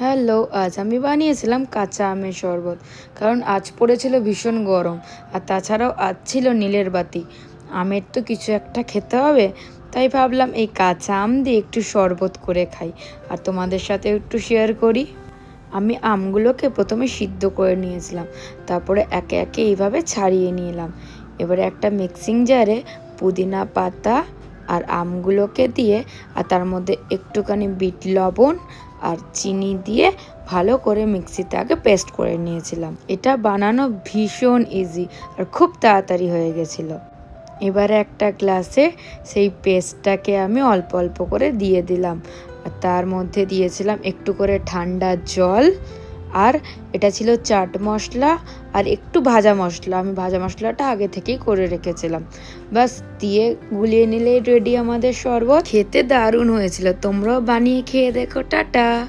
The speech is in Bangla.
হ্যালো, আজ আমি বানিয়েছিলাম কাঁচা আমের শরবত, কারণ আজ পড়েছিল ভীষণ গরম, আর তাছাড়াও আজ ছিল নীলের বাতি। আমের তো কিছু একটা খেতে হবে, তাই ভাবলাম এই কাঁচা আম দিয়ে একটু শরবত করে খাই, আর তোমাদের সাথে একটু শেয়ার করি। আমি আমগুলোকে প্রথমে সিদ্ধ করে নিয়েছিলাম, তারপরে একে একে এইভাবে ছাড়িয়ে নিলাম। এবারে একটা মিক্সিং জারে পুদিনা পাতা আর আমগুলোকে দিয়ে আর তার মধ্যে একটুখানি বিট লবণ আর চিনি দিয়ে ভালো করে মিক্সিতে আগে পেস্ট করে নিয়েছিলাম। এটা বানানো ভীষণ ইজি আর খুব তাড়াতাড়ি হয়ে গেছিল। এবারে একটা গ্লাসে সেই পেস্টটাকে আমি অল্প অল্প করে দিয়ে দিলাম। আর তার মধ্যে দিয়েছিলাম একটু করে ঠান্ডা জল আর এটা ছিল চাট মশলা আর একটু ভাজা মশলা। আমি ভাজা মশলাটা আগে থেকেই করে রেখেছিলাম। বাস, দিয়ে গুলিয়ে নিলেই রেডি আমাদের শরবত। খেতে দারুণ হয়েছিল। তোমরাও বানিয়ে খেয়ে দেখো। টাটা।